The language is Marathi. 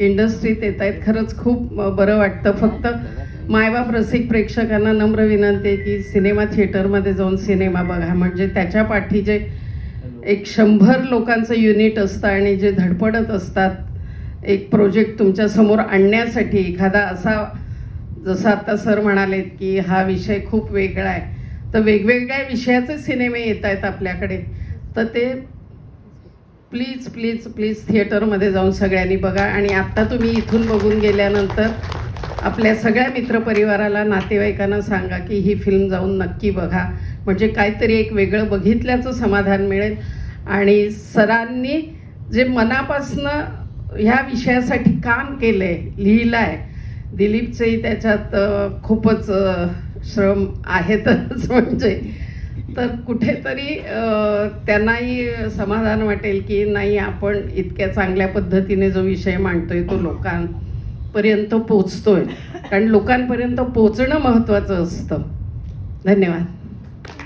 इंडस्ट्रीत येत आहेत खरंच खूप बरं वाटतं. फक्त मायबाप रसिक प्रेक्षकांना नम्र विनंती आहे की सिनेमा थिएटरमध्ये जाऊन सिनेमा बघा. म्हणजे त्याच्या पाठी जे एक शंभर लोकांचं युनिट असतं आणि जे धडपडत असतात एक प्रोजेक्ट तुमच्यासमोर आणण्यासाठी एखादा असा जसं आता सर म्हणालेत की हा विषय खूप वेगळा आहे. तर वेगवेगळ्या विषयाचे सिनेमे येत आहेत आपल्याकडे. तर ते प्लीज प्लीज प्लीज थिएटरमध्ये जाऊन सगळ्यांनी बघा. आणि आत्ता तुम्ही इथून बघून गेल्यानंतर आपल्या सगळ्या मित्रपरिवाराला नातेवाईकांना सांगा की ही फिल्म जाऊन नक्की बघा. म्हणजे काहीतरी एक वेगळं बघितल्याचं समाधान मिळेल. आणि सरांनी जे मनापासनं ह्या विषयासाठी काम केलं आहे लिहिलं आहे दिलीपचंही त्याच्यात खूपच श्रम आहेतच. म्हणजे तर कुठेतरी त्यांनाही समाधान वाटेल की नाही आपण इतक्या चांगल्या पद्धतीने जो विषय मांडतोय तो लोकांपर्यंत पोचतोय कारण लोकांपर्यंत पोचणं महत्त्वाचं असतं. धन्यवाद.